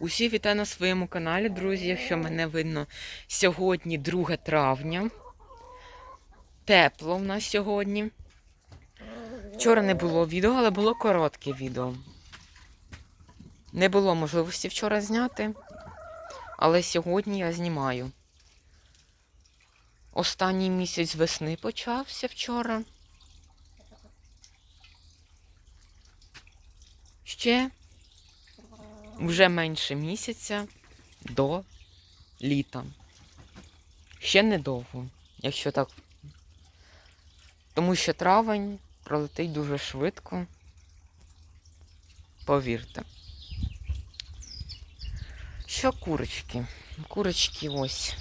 Усі вітаю на своєму каналі, друзі. Якщо мене видно, сьогодні 2 травня. Тепло в нас сьогодні. Вчора не було відео, але було коротке відео. Не було можливості вчора зняти, але сьогодні я знімаю. Останній місяць весни почався вчора. Ще вже менше місяця до літа. Ще недовго, якщо так. Тому що травень пролетить дуже швидко. Повірте. Що курочки? Курочки ось.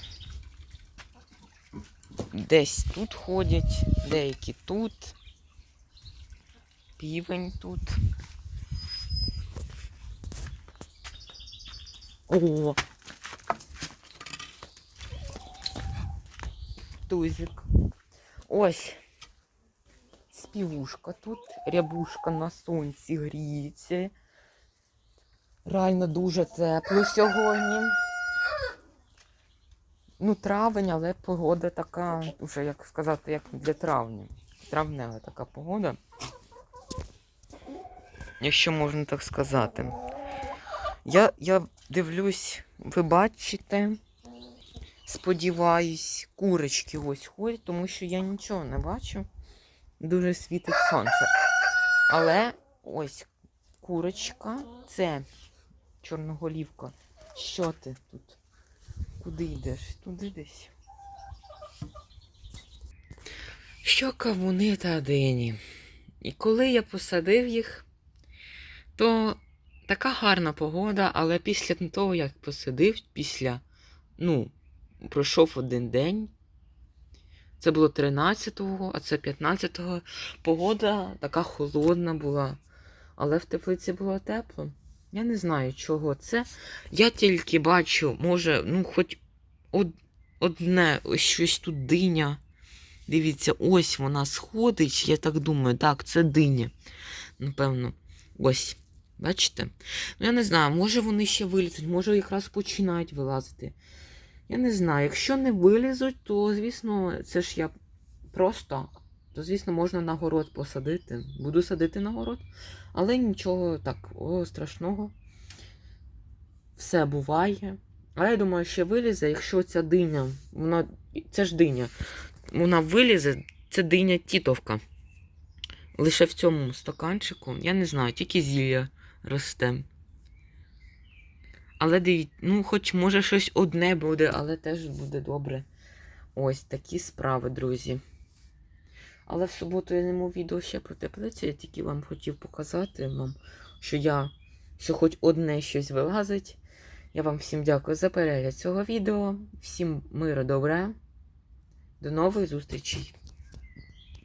Десь тут ходять, деякі тут. Півень тут. О! Тузик. Ось. Співушка тут. Рябушка на сонці гріється. Реально дуже тепло сьогодні. Ну, травень, але погода така, уже, як сказати, як для травня. Травнева така погода. Якщо можна так сказати. Я, я дивлюсь, ви бачите, сподіваюсь, курочки ось ходять, тому що я нічого не бачу. Дуже світить сонце. Але ось курочка, це чорноголівка. Що ти тут? Куди йдеш? Туди десь. Що кавуни та дині. І коли я посадив їх, то така гарна погода, але після того, як посадив, після, ну, пройшов один день. Це було 13-го, а це 15-го. Погода така холодна була. Але в теплиці було тепло. Я не знаю, чого це. Я тільки бачу, може, ну, хоч од- одне, щось тут диня. Дивіться, ось вона сходить. Я так думаю, так, це диня. Напевно, ось. Бачите? Ну, я не знаю, може вони ще вилізуть, може якраз починають вилазити. Я не знаю. Якщо не вилізуть, то, звісно, це ж я просто, то, звісно, можна на город посадити. Буду садити на город. Але нічого так, страшного. Все буває. Але я думаю, ще вилізе, якщо ця диня, вона, це ж диня, вона вилізе, це диня тітовка. Лише в цьому стаканчику, я не знаю, тільки зілля росте. Але дивіться, ну, хоч може щось одне буде, але теж буде добре. Ось такі справи, друзі. Але в суботу я зніму відео ще про теплицю. Я тільки вам хотів показати вам, що я, що хоч одне щось вилазить. Я вам всім дякую за перегляд цього відео. Всім миру добре. До нових зустрічей!